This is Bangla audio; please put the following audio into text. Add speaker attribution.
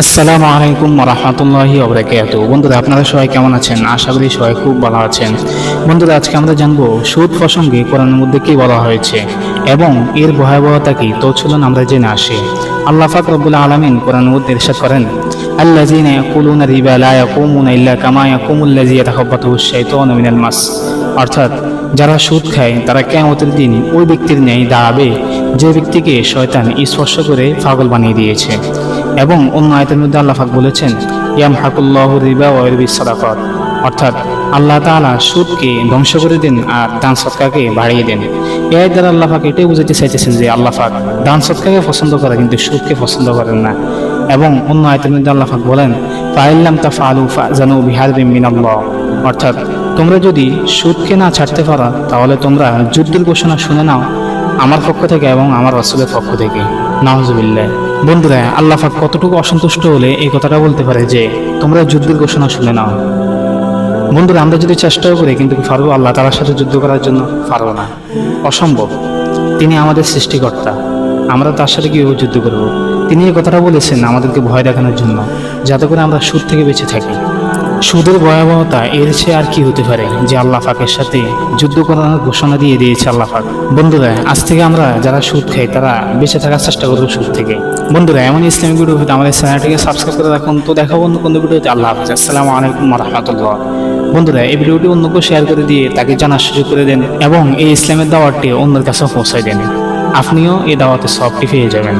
Speaker 1: আসসালামু আলাইকুম রহমতুল্লাহি ওবরাকাতু বন্ধুরা, আপনারা সবাই কেমন আছেন? আশা করি সবাই খুব ভালো আছেন। বন্ধুরা, আজকে আমরা জানব সুদ প্রসঙ্গে কোরআনের মধ্যে কি বলা হয়েছে এবং এর ভয়াবহতা কি? তো চলুন আমরা জেনে আসি। আল্লাহ ফাক রব্বুল আলামিন কোরআনের মধ্যে ইরশাদ করেন, আল্লাযীনা ইয়াকুলুনা রিবা লা ইয়াকুমুনা ইল্লা কামা ইয়াকুমুল্লাযী ইয়াতাখাব্বাতুহু আশ-শাইতানু মিনাল মাস। অর্থাৎ, যারা সুদ খায়, তারা কেয়ামতের দিন ওই ব্যক্তির ন্যায় দাঁড়াবে যে ব্যক্তিকে শয়তান স্পর্শ করে পাগল বানিয়ে দিয়েছে। এবং অন্য আয়তের মধ্যে আল্লাহাক বলেছেন ইয়াম হাকুল্লাহ রিবা ওয়ারবি সাদাকত। অর্থাৎ আল্লাহ তাআলা সুদকে ধ্বংস করে দেন আর দান সৎকাকে বাড়িয়ে দেন। আয়ের দ্বারা আল্লাহ পাক এটাই বুঝাতে চাইতেছেন যে আল্লাহ পাক দান সৎকারকে পছন্দ করে, কিন্তু সুদকে পছন্দ করেন না। এবং অন্য আয়তের মধ্যে আল্লাহ পাক বলেন ফাইল্লাম তা ফালু জানু বিহার মিনাল্লাহ। অর্থাৎ তোমরা যদি সুদকে না ছাড়তে পারো, তাহলে তোমরা যুদ্ধের ঘোষণা শুনে নাও। আমার পক্ষ থেকে এবং আমার রসুলের পক্ষ থেকে। নাহজুবিল্লাহ বন্ধুরা, আল্লাহ পাক কতটুকু অসন্তুষ্ট হলে এই কথাটা বলতে পারে যে, তোমরা যুদ্ধের ঘোষণা শুনে নাও। বন্ধুরা, আমরা যদি চেষ্টাও করি, কিন্তু কি পারব? আল্লাহ তালার সাথে যুদ্ধ করার জন্য পারব না। অসম্ভব। তিনি আমাদের সৃষ্টিকর্তা। আমরা তার সাথে কীভাবে যুদ্ধ করব? তিনি এই কথাটা বলেছেন আমাদেরকে ভয় দেখানোর জন্য, যাতে করে আমরা সুদ থেকে বেঁচে থাকি। সুদের ভয়াবহতা এর চেয়ে আর কি হতে পারে যে আল্লাহ পাকের সাথে যুদ্ধ করার ঘোষণা দিয়ে দিয়েছে আল্লাহ পাক? বন্ধুরা, আজ থেকে আমরা যারা সুদ খাই, তারা বেঁচে থাকার চেষ্টা করব সুদ থেকে। বন্ধুরা এমন ইসলামিক ভিডিও আমাদের চ্যানেলটিকে সাবস্ক্রাইব করে রাখুন। তো দেখা বন্ধু কোন ভিডিওতে আল্লাহ হাফিজ। আসসালামু আলাইকুম রহমতুল্লাহ বন্ধুরা, এই ভিডিওটি অন্যকে শেয়ার করে দিয়ে তাকে জানার সুযোগ করে দেন এবং এই ইসলামের দাওয়াতটি অন্যের কাছে পৌঁছায় দেন। আপনিও এই দাওয়াতে সবটি পেয়ে যাবেন।